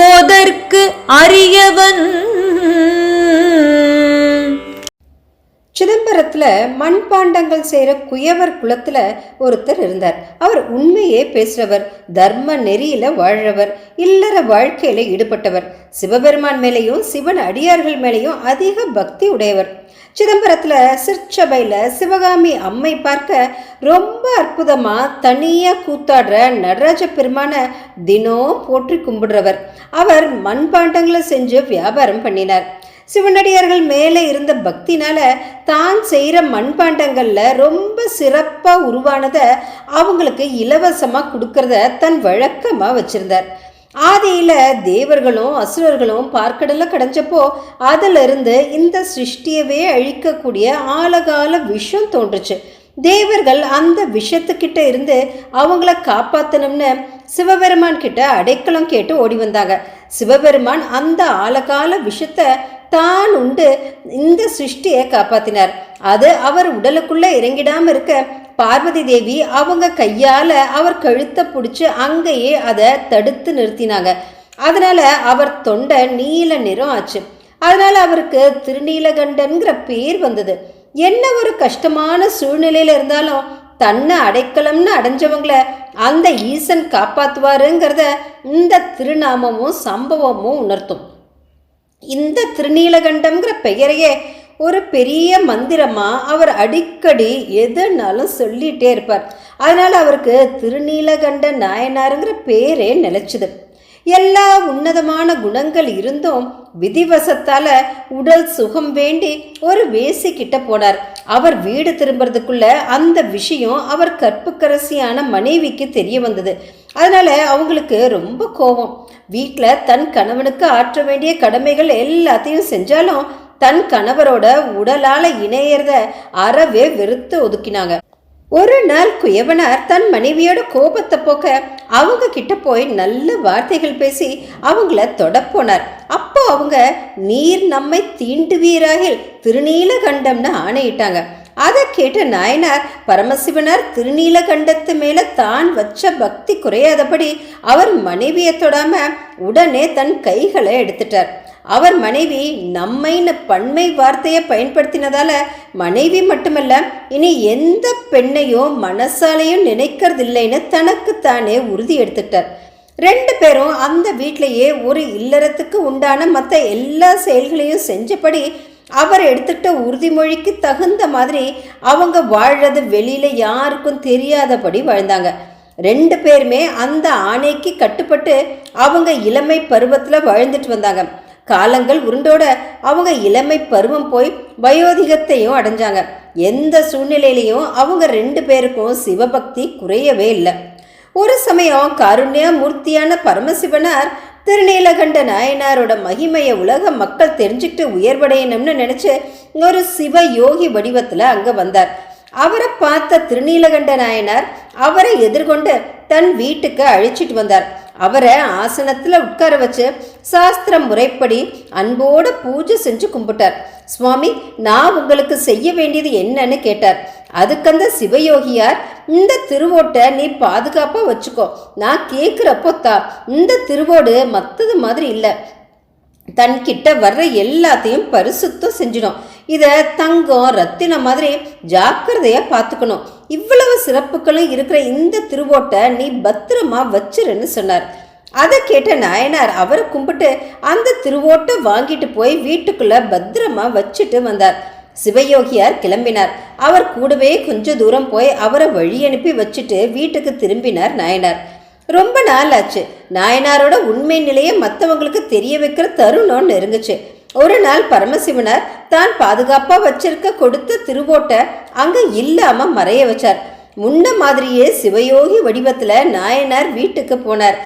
ஓதற்கு அரியவன் சிதம்பரத்துல மண்பாண்டங்கள் செய்கிற குயவர் குலத்துல ஒருத்தர் இருந்தார். அவர் உண்மையே பேசுறவர் தர்ம நெறியில வாழ்றவர் இல்லற வாழ்க்கையில ஈடுபட்டவர். சிவபெருமான் மேலேயும் சிவன் அடியார்கள் மேலேயும் அதிக பக்தி உடையவர். சிதம்பரத்துல சிற்சபையில் சிவகாமி அம்மை பார்க்க ரொம்ப அற்புதமா தனியா கூத்தாடுற நடராஜ பெருமான தினம் போற்றி கும்பிடுறவர். அவர் மண்பாண்டங்களை செஞ்சு வியாபாரம் பண்ணினார். சிவனடியார்கள் மேலே இருந்த பக்தினால தான் செய்கிற மண்பாண்டங்களில் ரொம்ப சிறப்பாக உருவானதை அவங்களுக்கு இலவசமாக கொடுக்கறத தன் வழக்கமாக வச்சிருந்தார். ஆதியில் தேவர்களும் அசுரர்களும் பார்க்கடலில் கடைஞ்சப்போ அதிலிருந்து இந்த சிருஷ்டியவே அழிக்கக்கூடிய ஆழகால விஷம் தோன்றுச்சு. தேவர்கள் அந்த விஷத்துக்கிட்ட இருந்து அவங்கள காப்பாற்றணும்னு சிவபெருமான் கிட்ட அடைக்கலம் கேட்டு ஓடி வந்தாங்க. சிவபெருமான் அந்த ஆழகால விஷத்தை தான் உண்டு. இந்த சிருஷ்டியை காப்பாத்தினார். அது அவர் உடலுக்குள்ள இறங்கிடாம இருக்க பார்வதி தேவி அவங்க கையால அவர் கழுத்தை பிடிச்சி அங்கேயே அதை தடுத்து நிறுத்தினாங்க. அதனால அவர் தொண்டை நீல நிறம் ஆச்சு. அதனால அவருக்கு திருநீலகண்டன்கிற பேர் வந்தது. என்ன ஒரு கஷ்டமான சூழ்நிலையில இருந்தாலும் தன்னை அடைக்கலம்னு அடைஞ்சவங்கள அந்த ஈசன் காப்பாத்துவாருங்கிறத இந்த திருநாமமும் சம்பவமும் உணர்த்தும். இந்த திருநீலகண்டம்ங்கிற பெயரையே ஒரு பெரிய மந்திரமாக அவர் அடிக்கடி எதுனாலும் சொல்லிகிட்டே இருப்பார். அதனால் அவருக்கு திருநீலகண்ட நாயனாருங்கிற பேரே நிலச்சிது. எல்லா உன்னதமான குணங்கள் இருந்தும் விதிவசத்தால் உடல் சுகம் வேண்டி ஒரு வேசி கிட்ட போனார். அவர் வீடு திரும்புறதுக்குள்ள அந்த விஷயம் அவர் கற்புக்கரசியான மனைவிக்கு தெரிய வந்தது. அதனால் அவங்களுக்கு ரொம்ப கோபம். வீட்டில் தன் கணவனுக்கு ஆற்ற வேண்டிய கடமைகள் எல்லாத்தையும் செஞ்சாலும் தன் கணவரோட உடலால் இணையறத அறவே வெறுத்து ஒதுக்கினாங்க. ஒரு நாள் குயவனார் தன் மனைவியோட கோபத்தை போக்க அவங்க கிட்ட போய் நல்ல வார்த்தைகள் பேசி அவங்கள தொடப்போனார். அப்போ அவங்க நீர் நம்மை தீண்டுவீராகில் திருநீலகண்டம்னு ஆணையிட்டாங்க. அதை கேட்ட நாயனார் பரமசிவனார் திருநீலகண்டத்து மேலே தான் வச்ச பக்தி குறையாதபடி அவர் மனைவியை தொடாம உடனே தன் கைகளை எடுத்துட்டார். அவர் மனைவி நம்மைன்னு பன்மை வார்த்தையை பயன்படுத்தினதால மனைவி மட்டுமல்ல இனி எந்த பெண்ணையும் மனசாலையும் நினைக்கிறதில்லைன்னு தனக்குத்தானே உறுதி எடுத்துட்டார். ரெண்டு பேரும் அந்த வீட்டிலேயே ஒரு இல்லறத்துக்கு உண்டான மற்ற எல்லா செயல்களையும் செஞ்சபடி அவர் எடுத்துக்கிட்ட உறுதிமொழிக்கு தகுந்த மாதிரி அவங்க வாழறது வெளியில் யாருக்கும் தெரியாதபடி வாழ்ந்தாங்க. ரெண்டு பேருமே அந்த ஆணைக்கு கட்டுப்பட்டு அவங்க இளமை பருவத்தில் வாழ்ந்துட்டு வந்தாங்க. காலங்கள் உருண்டோட அவங்க இளமை பருவம் போய் வயோதிகத்தையும் அடைஞ்சாங்க. எந்த சூழ்நிலையிலையும் அவங்க ரெண்டு பேருக்கும் சிவபக்தி குறையவே இல்லை. ஒரு சமயம் கருண்யா மூர்த்தியான பரமசிவனார் திருநீலகண்ட நாயனாரோட மகிமையை உலக மக்கள் தெரிஞ்சுக்கிட்டு உயர்வடையணும்னு நினச்சி ஒரு சிவ யோகி வடிவத்தில் அங்கே வந்தார். அவரை பார்த்த திருநீலகண்ட நாயனார் அவரை எதிர்கொண்டு தன் வீட்டுக்கு அழைச்சிட்டு வந்தார். அவரை ஆசனத்தில் உட்கார வச்சு சாஸ்திர முறைப்படி அன்போடு பூஜை செஞ்சு கும்பிட்டார். சுவாமி நான் உங்களுக்கு செய்ய வேண்டியது என்னன்னு கேட்டார். அதுக்கந்த சிவயோகியார் இந்த திருவோட்டை நீ பாதுகாப்பாக வச்சுக்கோ. நான் கேட்குறப்போ தா. இந்த திருவோடு மற்றது மாதிரி இல்லை. தன்கிட்ட வர்ற எல்லாத்தையும் பரிசுத்தம் செஞ்சிடும். இதை தங்கம் ரத்தினம் மாதிரி ஜாக்கிரதையாக பார்த்துக்கணும் இவ்வளவு சிறப்புகளும் இருக்கிற இந்த திருவோட்டை நீ பத்திரமா வச்சிருன்னு சொன்னார். அதை கேட்ட நாயனார் அவரை கும்பிட்டு அந்த திருவோட்டை வாங்கிட்டு போய் வீட்டுக்குள்ள பத்திரமா வச்சுட்டு வந்தார். சிவயோகியார் கிளம்பினார். அவர் கூடவே கொஞ்ச தூரம் போய் அவரை வழி அனுப்பி வச்சுட்டு வீட்டுக்கு திரும்பினார் நாயனார். ரொம்ப நாள் ஆச்சு நாயனாரோட உண்மை நிலையை மற்றவங்களுக்கு தெரிய வைக்கிற தருணம் நெருங்குச்சு ஒரு நாள் பரமசிவனார் தான் பாதுகாப்பாக வச்சிருக்க கொடுத்த திருவோட்டை அங்கே இல்லாமல் மறைய வச்சார். முன்ன மாதிரியே சிவயோகி வடிவத்தில் நாயனார் வீட்டுக்கு போனார்.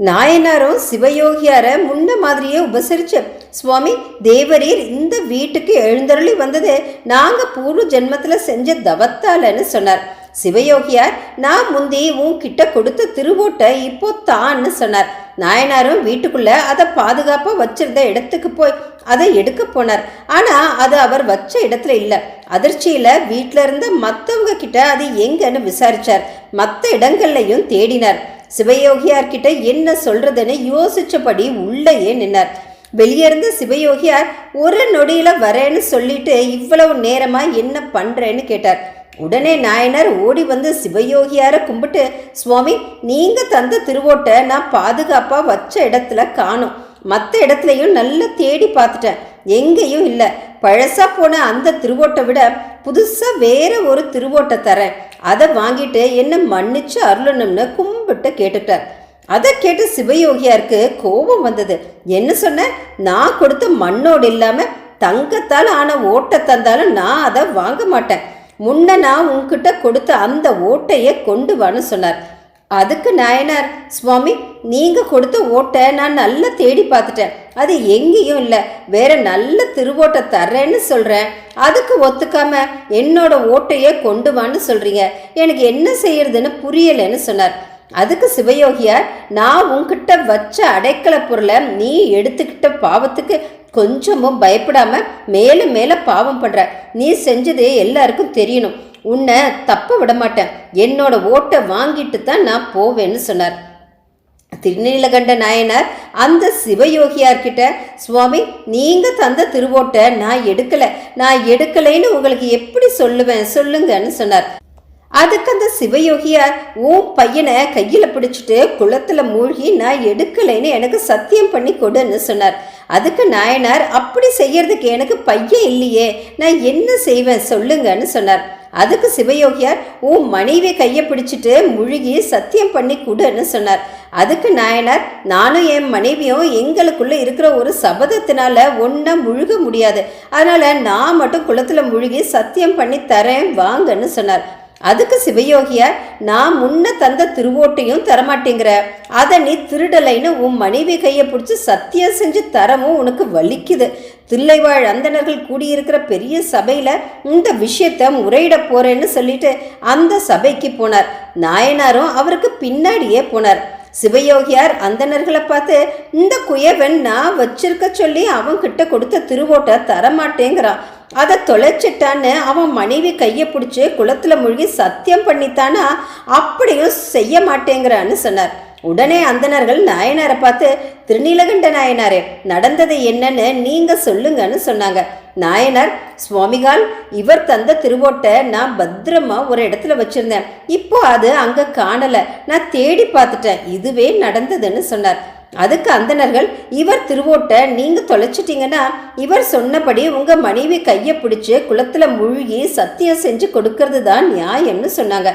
நாயனாரும் சிவயோகியார முன்ன மாதிரியே உபசரிச்சு சுவாமி தேவரீர் இந்த வீட்டுக்கு எழுந்தருளி வந்தது நாங்கள் பூர்வ ஜென்மத்தில் செஞ்ச தவத்தாலன்னு சொன்னார். சிவயோகியார் நான் முந்தி உன்கிட்ட கொடுத்த திருவோட்டை இப்போ தான்னு சொன்னார். நாயனாரும் வீட்டுக்குள்ள அதை பாதுகாப்பாக வச்சிருந்த இடத்துக்கு போய் அதை எடுக்க போனார். ஆனால் அது அவர் வச்ச இடத்துல இல்லை. அதிர்ச்சியில் வீட்டில் இருந்த மற்றவங்க கிட்ட அது எங்கன்னு விசாரிச்சார். மற்ற இடங்கள்லையும் தேடினார். சிவயோகியார்கிட்ட என்ன சொல்றதுன்னு யோசிச்சபடி உள்ளேயே நின்னார். வெளியேருந்த சிவயோகியார் ஒரு நொடியில் வரேன்னு சொல்லிட்டு இவ்வளவு நேரமாக என்ன பண்ணுறேன்னு கேட்டார். உடனே நாயனர் ஓடி வந்து சிவயோகியார கும்பிட்டு சுவாமி நீங்க தந்த திருவோட்டை நான் பாதுகாப்பா வச்ச இடத்துல காணும். மற்ற இடத்துலையும் நல்லா தேடி பார்த்துட்டேன். எங்கேயும் இல்லை. பழசா போன அந்த திருவோட்டை விட புதுசா வேற ஒரு திருவோட்டை தரேன். அதை வாங்கிட்டு என்ன மன்னிச்சு அருளணும்னு கும்பிட்டு கேட்டுட்டார். அதை கேட்டு சிவயோகியாருக்கு கோபம் வந்தது. என்ன சொன்ன? நான் கொடுத்த மண்ணோடு இல்லாம தங்கத்தால் ஆன ஓட்டை தந்தாலும் நான் அதை வாங்க மாட்டேன். முன்ன நான் உங்ககிட்ட கொடுத்த அந்த ஓட்டையை கொண்டு வான்னு சொன்னார். அதுக்கு நாயனார் சுவாமி நீங்கள் கொடுத்த ஓட்டை நான் நல்லா தேடி பார்த்துட்டேன். அது எங்கேயும் இல்லை. வேற நல்ல திருவோட்டை தர்றேன்னு சொல்கிறேன் அதுக்கு ஒத்துக்காம என்னோட ஓட்டையே கொண்டு வான்னு சொல்கிறீங்க எனக்கு என்ன செய்யறதுன்னு புரியலைன்னு சொன்னார். அதுக்கு சிவயோகியார் நான் உன்கிட்ட வச்ச அடைக்கல பொருளை நீ எடுத்துக்கிட்ட பாவத்துக்கு கொஞ்சமும் பயப்படாம மேல மேல பாவம் பண்ற. நீ செஞ்சது எல்லாருக்கும் தெரியணும். உன்னை தப்ப விட மாட்டேன். என்னோட ஓட்டை வாங்கிட்டு தான் நான் போவேன்னு சொன்னார். திருநீலகண்ட நாயனார் அந்த சிவயோகியார்கிட்ட சுவாமி நீங்க தந்த திருவோட்டை நான் எடுக்கல. நான் எடுக்கலைன்னு உங்களுக்கு எப்படி சொல்லுவேன்? சொல்லுங்கன்னு சொன்னார். அதுக்கு அந்த சிவயோகியார் உன் பையனை கையில் பிடிச்சிட்டு குளத்தில் மூழ்கி நான் எடுக்கலைன்னு எனக்கு சத்தியம் பண்ணி கொடுன்னு சொன்னார். அதுக்கு நாயனார் அப்படி செய்யறதுக்கு எனக்கு பையன் இல்லையே. நான் என்ன செய்வேன் சொல்லுங்கன்னு சொன்னார். அதுக்கு சிவயோகியார் உன் மனைவி கையை பிடிச்சிட்டு முழுகி சத்தியம் பண்ணி கொடுன்னு சொன்னார். அதுக்கு நாயனார் நானும் என் மனைவியும் எங்களுக்குள்ள இருக்கிற ஒரு சபதத்தினால ஒன்றா முழுக முடியாது. அதனால நான் மட்டும் குளத்துல முழுகி சத்தியம் பண்ணி தரேன் வாங்கன்னு சொன்னார். அதுக்கு சிவயோகியார் நான் முன்ன தந்த திருவோட்டையும் தரமாட்டேங்கிற. அதை நீ திருடலைன்னு உன் மனைவி கையை பிடிச்சி சத்தியம் செஞ்சு தரவும் உனக்கு வலிக்குது. தில்லைவாழ் அந்தணர்கள் கூடியிருக்கிற பெரிய சபையில் இந்த விஷயத்த முறையிட போறேன்னு சொல்லிட்டு அந்த சபைக்கு போனார். நாயனாரும் அவருக்கு பின்னாடியே போனார். சிவயோகியார் அந்தணர்களை பார்த்து இந்த குயவன் நான் வச்சிருக்க சொல்லி அவன் கிட்ட கொடுத்த திருவோட்டை தரமாட்டேங்கிறான். அதை தொலைச்சிட்டான்னு அவன் மனைவி கையை பிடிச்சி குளத்தில் மூழ்கி சத்தியம் பண்ணித்தானா அப்படியும் செய்ய மாட்டேங்கிறான்னு சொன்னார். உடனே அந்தனர்கள் நாயனாரை பார்த்து திருநீலகண்ட நாயனாரே நடந்தது என்னன்னு நீங்கள் சொல்லுங்கன்னு சொன்னாங்க. நாயனார் சுவாமிகால் இவர் தந்த திருவோட்டை நான் பத்திரமா ஒரு இடத்துல வச்சிருந்தேன். இப்போ அது அங்க காணல. நான் தேடி பார்த்துட்டேன். இதுவே நடந்ததுன்னு சொன்னார். அதுக்கு அந்தணர்கள் இவர் திருவோட்டை நீங்க தொலைச்சிட்டீங்கன்னா இவர் சொன்னபடி உங்க மனைவி கையை பிடிச்சு குளத்துல மூழ்கி சத்தியம் செஞ்சு கொடுக்கறது தான் நியாயம்னு சொன்னாங்க.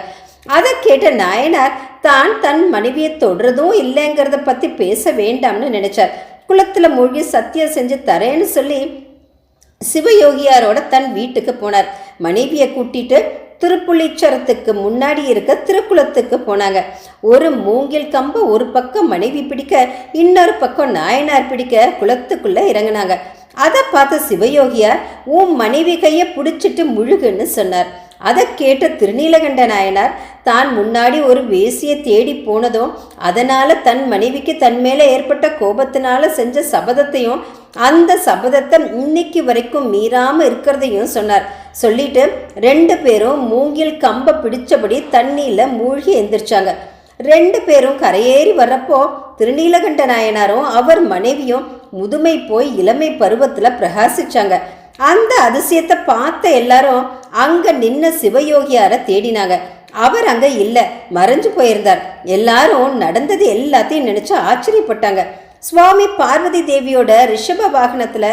அதை கேட்ட நாயனார் தான் தன் மனைவியை தொடுறதும் இல்லைங்கிறத பற்றி பேச வேண்டாம்னு நினைச்சார். குளத்தில் மூழ்கி சத்தியம் செஞ்சு தரேன்னு சொல்லி சிவயோகியாரோட தன் வீட்டுக்கு போனார். மனைவியை கூட்டிட்டு திருப்புளிச்சரத்துக்கு முன்னாடி இருக்க திருக்குளத்துக்கு போனாங்க. ஒரு மூங்கில் கம்ப ஒரு பக்கம் மனைவி பிடிக்க இன்னொரு பக்கம் நாயனார் பிடிக்க குளத்துக்குள்ள இறங்குனாங்க. அதை பார்த்த சிவயோகியார் உன் மனைவி கையை பிடிச்சிட்டு முழுகுன்னு சொன்னார். அதை கேட்ட திருநீலகண்ட நாயனார் தான் முன்னாடி ஒரு வேசியை தேடி போனதும் அதனால தன் மனைவிக்கு தன் மேலே ஏற்பட்ட கோபத்தினால செஞ்ச சபதத்தையும் அந்த சபதத்தை இன்னைக்கு வரைக்கும் மீறாமல் இருக்கிறதையும் சொன்னார். சொல்லிட்டு ரெண்டு பேரும் மூங்கில் கம்பை பிடிச்சபடி தண்ணியில் மூழ்கி எந்திரிச்சாங்க. ரெண்டு பேரும் கரையேறி வர்றப்போ திருநீலகண்ட நாயனாரும் அவர் மனைவியும் முதுமை போய் இளமை பருவத்தில் பிரகாசிச்சாங்க. அந்த அதிசயத்தை பார்த்த எல்லாரும் அங்கே நின்ன சிவயோகியாரை தேடினாங்க. அவர் அங்கே இல்லை மறைஞ்சு போயிருந்தார். எல்லாரும் நடந்தது எல்லாத்தையும் நினச்சி ஆச்சரியப்பட்டாங்க. சுவாமி பார்வதி தேவியோட ரிஷப வாகனத்துல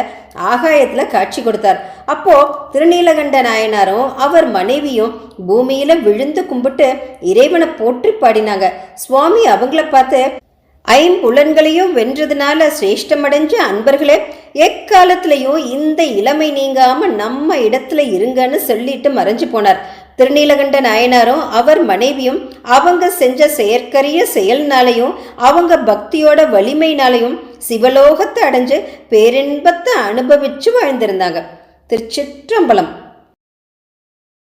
ஆகாயத்துல காட்சி கொடுத்தார். அப்போ திருநீலகண்ட நாயனாரும் அவர் மனைவியும் பூமியில விழுந்து கும்பிட்டு இறைவனை போற்றி பாடினாங்க. சுவாமி அவங்கள பார்த்து ஐம்புலன்களையும் வென்றதுனால சிரேஷ்டமடைஞ்ச அன்பர்களே எக்காலத்திலையும் இந்த இளமை நீங்காம நம்ம இடத்துல இருங்கன்னு சொல்லிட்டு மறைஞ்சு போனார். திருநீலகண்ட நாயனாரும் அவர் மனைவியும் அவங்க செஞ்ச செயற்கரிய செயல்னாலையும் அவங்க பக்தியோட வலிமைனாலையும் சிவலோகத்தை அடைஞ்சு பேரின்பத்தை அனுபவிச்சு வாழ்ந்திருந்தாங்க. திருச்சிற்றம்பலம்.